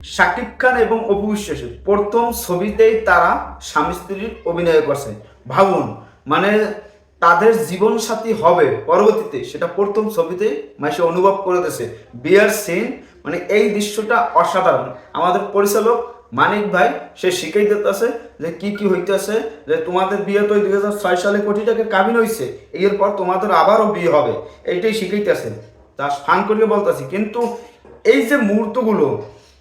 শাকিব খান এবং অপু বিশ্বাসের প্রথম ছবিতেই তারা স্বামী স্ত্রীর অভিনয় করছে। ভাবুন মানে তাদের জীবন সাথী হবে পরবর্তীতে, সেটা প্রথম ছবিতে মাসে অনুভব করে দিয়েছে। বিয়ার সিন মানে এই দৃশ্যটা অসাধারণ। আমাদের পরিচালক মানিক ভাই, সে শিখাই দিতেছে যে কি কি হইতেছে, যে তোমাদের বিয়ে তো দুই হাজার ছয় সালে কোটি টাকা কাবিন হয়েছে এরপর তোমাদের আবারও বিয়ে হবে। এইটাই শিখাইতেছে তা ফান করিয়ে বলতেছি, কিন্তু এই যে মুহূর্তগুলো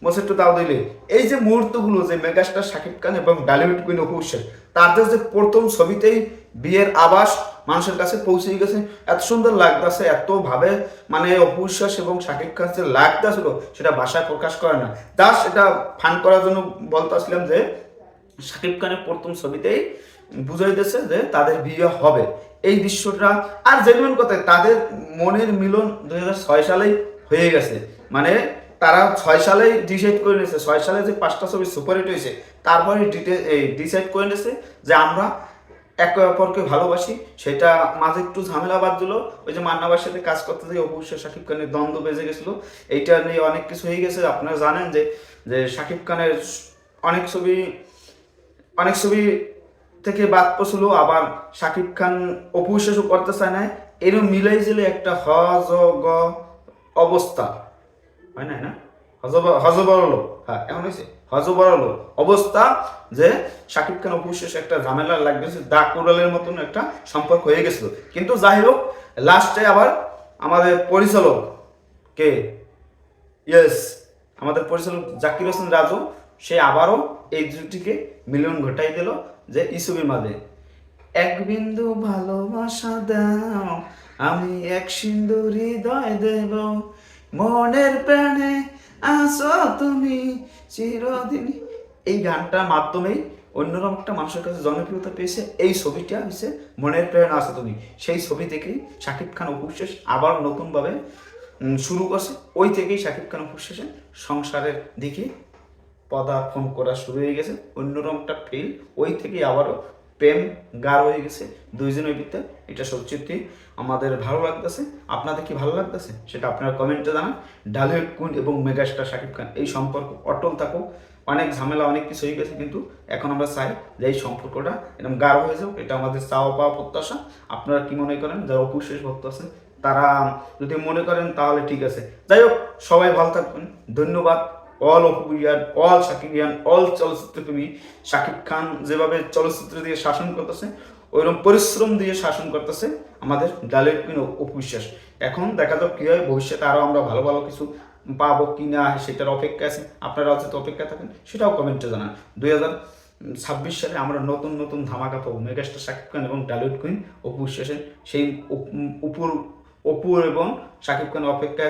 বলছে দাও দিলে। এই যে মুহূর্তগুলো যে মেগাস্টার শাকিব খান এবং ডালিউড কুইন অপু তাদের যে প্রথম ছবিতেই বিয়ের আবাস মানুষের কাছে পৌঁছে গেছে, এত সুন্দর লাগতেছে এত ভাবে মানে অপু বিশ্বাস এবং শাকিব খান যে লাগতেছিল, সেটা ভাষায় প্রকাশ করে না। দাস এটা ফান করার জন্য বলতেছিলাম যে, শাকিব খানের প্রথম ছবিতেই বুঝাই দিয়েছে যে তাদের বিয়ে হবে। এই দৃশ্যটা আর জেনুইন কথায় তাদের মনের মিলন দুই হাজার ছয় সালেই হয়ে গেছে। মানে তারা ছয় সালেই ডিসাইড করে নিয়েছে ছয় সালে যে পাঁচটা ছবি সুপারহিট হয়েছে তারপরে ডিসাইড করে নিয়েছে যে আমরা একে অপরকে ভালোবাসি। সেটা মাঝে একটু ঝামেলা বাদ দিল, ওই যে মান্নাবার সাথে কাজ করতে গিয়ে অবশ্যই শাকিব খানের দ্বন্দ্ব বেজে গেছিল। এইটা নিয়ে অনেক কিছু হয়ে গেছে। আপনারা জানেন যে যে শাকিব খানের অনেক ছবি অনেক ছবি থেকে বাদ পড়ছিল, আবার শাকিব খান অপবিশ্বাসও করতে চায় না এরম মিলাই ছিল একটা গ অবস্থা। হয় না? হ্যাঁ এমন হয়েছে অবস্থা যে শাকিব খান একটা ঝামেলা লাগতেছে দা কুড়ালের মতন একটা সম্পর্ক হয়ে গেছিল। কিন্তু যাই হোক, লাস্টে আবার আমাদের পরিচালক কে? ইয়েস আমাদের পরিচালক জাকির হোসেন রাজু, সে আবারও এই জুটিকে মিলন ঘটাই দিল যে ইসুবির মাঝে। এক বিন্দু ভালোবাসা দাও, আমি এক সিন্ধু হৃদয় দেব মনের প্রাণে আসো তুমি চিরদিন। এই গানটার মাধ্যমেই অন্যরকম একটা মানুষের কাছে জনপ্রিয়তা পেয়েছে। এই ছবিটা হচ্ছে মনের প্রেরণা আছে তুমি। সেই ছবি থেকেই শাকিব খান অপবিশ্বাস আবার নতুনভাবে শুরু করছে। ওই থেকেই শাকিব খান অপবিশ্বাসের সংসারের দিকে পদার্পণ করা শুরু হয়ে গেছে। অন্যরকম একটা ফিল ওই থেকেই আবারও প্রেম গাঢ় হয়ে গেছে দুইজনের ভিতরে এটা সত্যি আমাদের ভালো লাগতেছে। আপনাদের কি ভালো লাগতেছে? সেটা আপনারা কমেন্টে জানান। ডালিউড কুইন এবং মেগাস্টার শাকিব খান, এই সম্পর্ক অটল থাকুক। অনেক ঝামেলা, অনেক কিছু হয়ে গেছে কিন্তু এখন আমরা চাই যে এই সম্পর্কটা এরকম গাঢ় হয়ে যাক। এটা আমাদের চাওয়া পাওয়া প্রত্যাশা। আপনারা কি মনে করেন? যারা অপুশেষ ভক্ত আছেন, তারা যদি মনে করেন তাহলে ঠিক আছে। যাই হোক, সবাই ভালো থাকবেন। ধন্যবাদ। All Apurian all Shakibian all চলচ্চিত্র তুমি শাকিব খান যেভাবে চলচ্চিত্র দিয়ে শাসন করতেছে, ওইরকম পরিশ্রম দিয়ে শাসন করতেছে আমাদের ডালিউড কুইন অপু বিশ্বাস এখন দেখা যাক কী হয়, ভবিষ্যতে আরও আমরা ভালো ভালো কিছু পাবো কি না সেটার অপেক্ষা আছে। আপনারা হয়তো অপেক্ষা থাকেন, সেটাও কমেন্টে জানান। দুই হাজার ছাব্বিশ সালে আমরা নতুন নতুন ধামাকা পাবো মেগাস্টার শাকিব খান এবং ডালিউড কুইন অপু বিশ্বাসের সেই অপ- অপুর অপু এবং শাকিব খান অপেক্ষায়